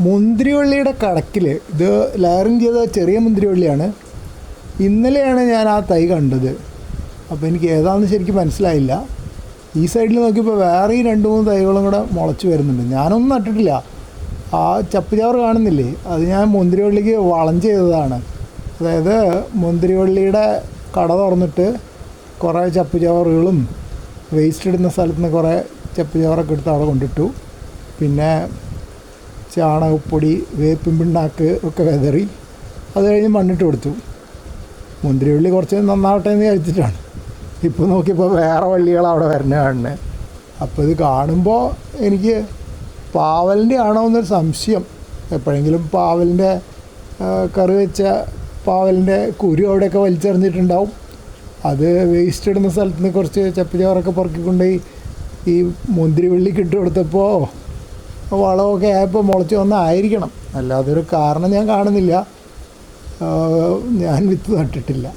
മുന്തിരിവള്ളിയുടെ കടക്കിൽ ഇത് ലെയറിങ് ചെയ്ത ചെറിയ മുന്തിരിവള്ളിയാണ്. ഇന്നലെയാണ് ഞാൻ ആ തൈ കണ്ടത്. അപ്പോൾ എനിക്ക് ഏതാണെന്ന് ശരിക്കും മനസ്സിലായില്ല. ഈ സൈഡിൽ നോക്കിയപ്പോൾ വേറെയും രണ്ട് മൂന്ന് തൈകളും കൂടെ മുളച്ച് വരുന്നുണ്ട്. ഞാനൊന്നും നട്ടിട്ടില്ല. ആ ചപ്പുചവറ് കാണുന്നില്ലേ? അത് ഞാൻ മുന്തിരിവള്ളിക്ക് വളം ചെയ്തതാണ്. അതായത് മുന്തിരിവള്ളിയുടെ കട തുറന്നിട്ട് കുറേ ചപ്പുചവറുകളും വേസ്റ്റ് ഇടുന്ന സ്ഥലത്ത് നിന്ന് കുറേ ചപ്പുചവറൊക്കെ എടുത്ത് അവിടെ കൊണ്ടിട്ടു. പിന്നെ ചാണകപ്പൊടി വേപ്പിൻ പിണ്ണാക്ക് ഒക്കെ വെതറി അത് കഴിഞ്ഞ് മണ്ണിട്ട് കൊടുത്തു. മുന്തിരിവള്ളി കുറച്ച് നന്നാവട്ടെ എന്ന് കഴിച്ചിട്ടാണ് ഇപ്പോൾ നോക്കിയപ്പോൾ വേറെ വള്ളികൾ അവിടെ വരണ കാണുന്നത് അപ്പോൾ ഇത് കാണുമ്പോൾ എനിക്ക് പാവലിന്റെ ആണോ എന്നൊരു സംശയം. എപ്പോഴെങ്കിലും പാവലിന്റെ കറി വെച്ച പാവലിന്റെ കുരു അവിടെയൊക്കെ വലിച്ചെറിഞ്ഞിട്ടുണ്ടാവും. അത് വേസ്റ്റ് ഇടുന്ന സ്ഥലത്ത് നിന്ന് കുറച്ച് ചപ്പിച്ചവറൊക്കെ പൊറുക്കിക്കൊണ്ടുപോയി ഈ മുന്തിരി വെള്ളിക്ക് ഇട്ട് കൊടുത്തപ്പോൾ വളമൊക്കെ ആയപ്പോൾ മുളച്ച് വന്നായിരിക്കണം. അല്ലാതൊരു കാരണം ഞാൻ കാണുന്നില്ല. ഞാൻ വിത്ത് നട്ടിട്ടില്ല.